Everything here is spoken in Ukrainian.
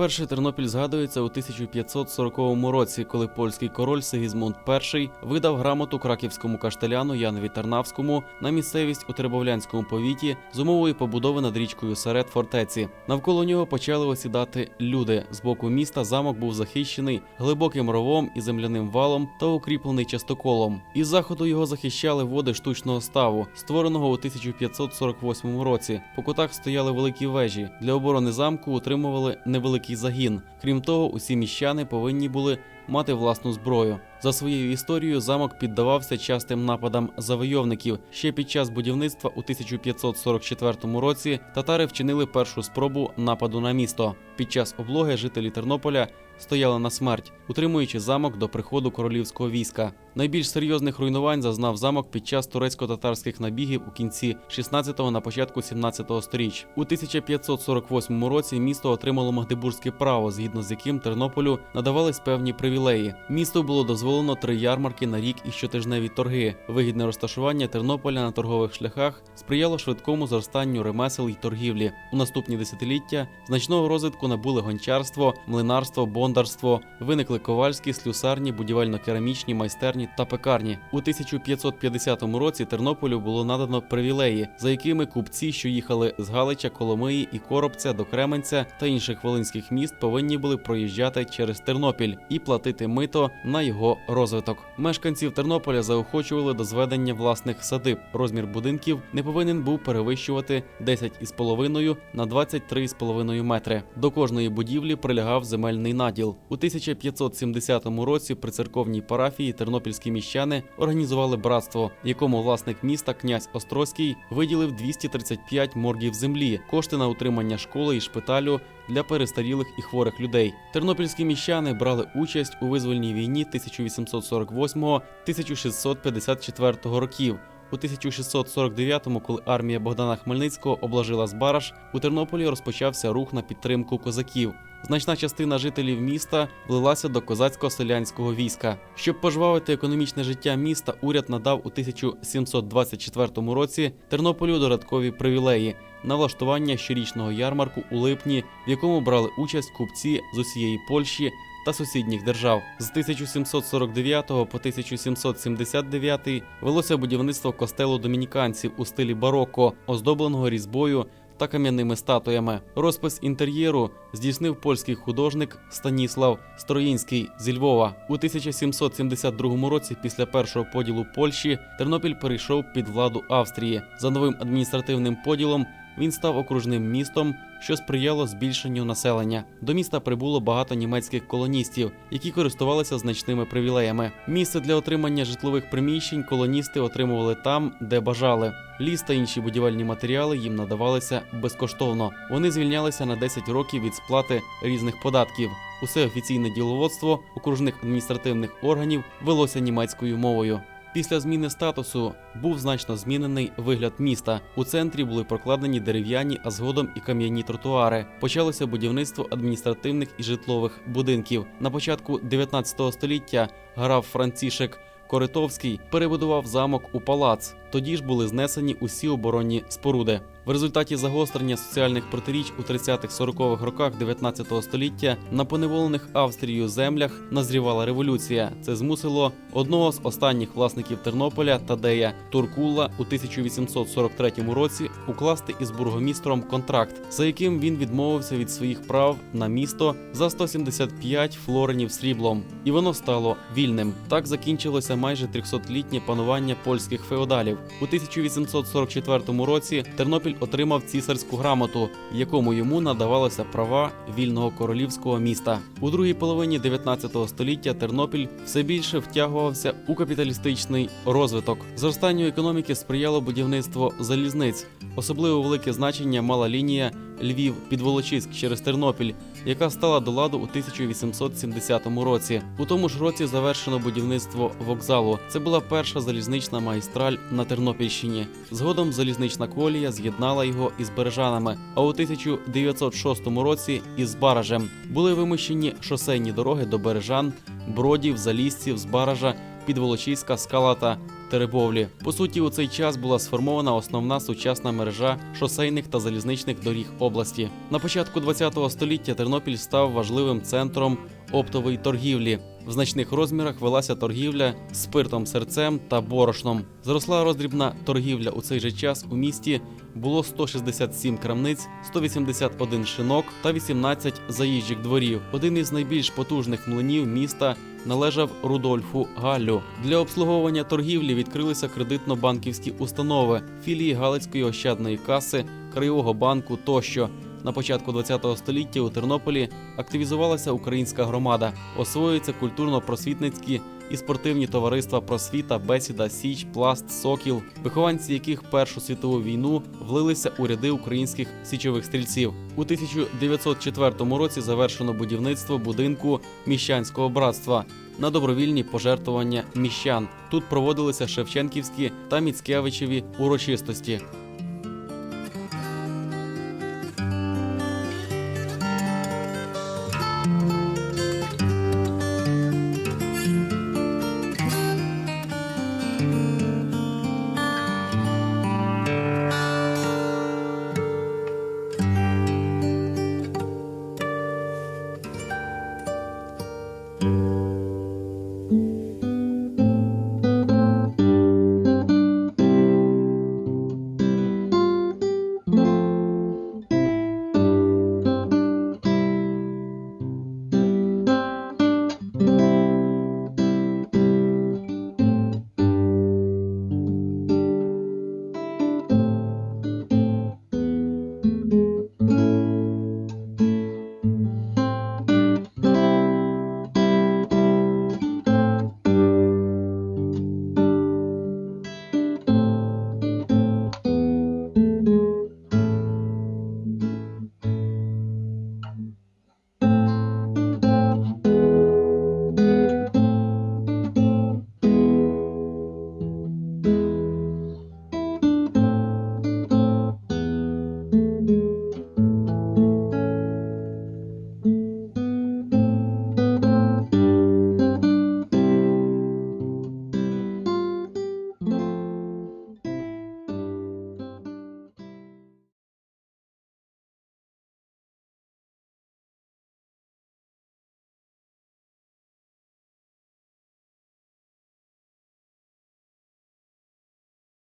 Перший Тернопіль згадується у 1540 році, коли польський король Сигізмунд І видав грамоту краківському каштеляну Янові Тарнавському на місцевість у Теребовлянському повіті з умовою побудови над річкою Серед фортеці. Навколо нього почали осідати люди. З боку міста замок був захищений глибоким ровом і земляним валом та укріплений частоколом. Із заходу його захищали води штучного ставу, створеного у 1548 році. По кутах стояли великі вежі. Для оборони замку утримували невеликий загін. Крім того, усі міщани повинні були мати власну зброю. За своєю історією замок піддавався частим нападам завойовників. Ще під час будівництва у 1544 році татари вчинили першу спробу нападу на місто. Під час облоги жителі Тернополя стояли на смерть, утримуючи замок до приходу королівського війська. Найбільш серйозних руйнувань зазнав замок під час турецько-татарських набігів у кінці 16-го на початку 17-го сторіч. У 1548 році місто отримало магдебурзьке право, згідно з яким Тернополю надавались певні привілеї. Місту було дозволено три ярмарки на рік і щотижневі торги. Вигідне розташування Тернополя на торгових шляхах сприяло швидкому зростанню ремесел і торгівлі. У наступні десятиліття значного розвитку набули гончарство, млинарство, бондарство, виникли ковальські, слюсарні, будівельно-керамічні майстерні та пекарні. У 1550 році Тернополю було надано привілеї, за якими купці, що їхали з Галича, Коломиї і Коробця до Кременця та інших волинських міст, повинні були проїжджати через Тернопіль і платити мито на його розвиток. Мешканців Тернополя заохочували до зведення власних садиб. Розмір будинків не повинен був перевищувати 10,5 на 23,5 метри. До кожної будівлі прилягав земельний наділ. У 1570 році при церковній парафії тернопільські міщани організували братство, якому власник міста князь Острозький виділив 235 моргів землі, кошти на утримання школи і шпиталю для перестарілих і хворих людей. Тернопільські міщани брали участь у визвольній війні 1848-1654 років. У 1649-му, коли армія Богдана Хмельницького обложила Збараж, у Тернополі розпочався рух на підтримку козаків. Значна частина жителів міста влилася до козацько-селянського війська. Щоб пожвавити економічне життя міста, уряд надав у 1724 році Тернополю додаткові привілеї на влаштування щорічного ярмарку у липні, в якому брали участь купці з усієї Польщі та сусідніх держав. З 1749 по 1779 велося будівництво костелу домініканців у стилі бароко, оздобленого різьбою та кам'яними статуями. Розпис інтер'єру здійснив польський художник Станіслав Строїнський зі Львова. У 1772 році, після першого поділу Польщі, Тернопіль перейшов під владу Австрії. За новим адміністративним поділом він став окружним містом, що сприяло збільшенню населення. До міста прибуло багато німецьких колоністів, які користувалися значними привілеями. Місце для отримання житлових приміщень колоністи отримували там, де бажали. Ліс та інші будівельні матеріали їм надавалися безкоштовно. Вони звільнялися на 10 років від сплати різних податків. Усе офіційне діловодство окружних адміністративних органів велося німецькою мовою. Після зміни статусу був значно змінений вигляд міста. У центрі були прокладені дерев'яні, а згодом і кам'яні тротуари. Почалося будівництво адміністративних і житлових будинків. На початку 19 століття граф Францішек Коритовський перебудував замок у палац. Тоді ж були знесені усі оборонні споруди. В результаті загострення соціальних протиріч у 30-40-х роках 19 століття на поневолених Австрією землях назрівала революція. Це змусило одного з останніх власників Тернополя Тадея Туркула у 1843 році укласти із бургомістром контракт, за яким він відмовився від своїх прав на місто за 175 флоренів сріблом, і воно стало вільним. Так закінчилося майже 300-літнє панування польських феодалів. У 1844 році Тернопіль отримав цісарську грамоту, якому йому надавалося права вільного королівського міста. У другій половині 19 століття Тернопіль все більше втягувався у капіталістичний розвиток. Зростанню економіки сприяло будівництво залізниць. Особливо велике значення мала лінія Львів Підволочиськ через Тернопіль, яка стала до ладу у 1870 році. У тому ж році завершено будівництво вокзалу. Це була перша залізнична магістраль на Тернопільщині. Згодом залізнична колія з'єднала його із Бережанами. А у 1906 році із Баражем були вимощені шосейні дороги до Бережан, Бродів, Залісців, Збаража, Підволочиська, Скала та Теребовлі. По суті, у цей час була сформована основна сучасна мережа шосейних та залізничних доріг області. На початку ХХ століття Тернопіль став важливим центром оптової торгівлі. В значних розмірах велася торгівля спиртом серцем та борошном. Зросла роздрібна торгівля у цей же час у місті було 167 крамниць, 181 шинок та 18 заїжджих дворів. Один із найбільш потужних млинів міста належав Рудольфу Галлю. Для обслуговування торгівлі відкрилися кредитно-банківські установи, філії Галицької ощадної каси, Краєвого банку тощо. На початку ХХ століття у Тернополі активізувалася українська громада, освоюються культурно-просвітницькі і спортивні товариства Просвіта, Бесіда, Січ, Пласт, Сокіл, вихованці яких Першу світову війну влилися у ряди українських січових стрільців. У 1904 році завершено будівництво будинку міщанського братства на добровільні пожертвування міщан. Тут проводилися Шевченківські та Міцкевичеві урочистості.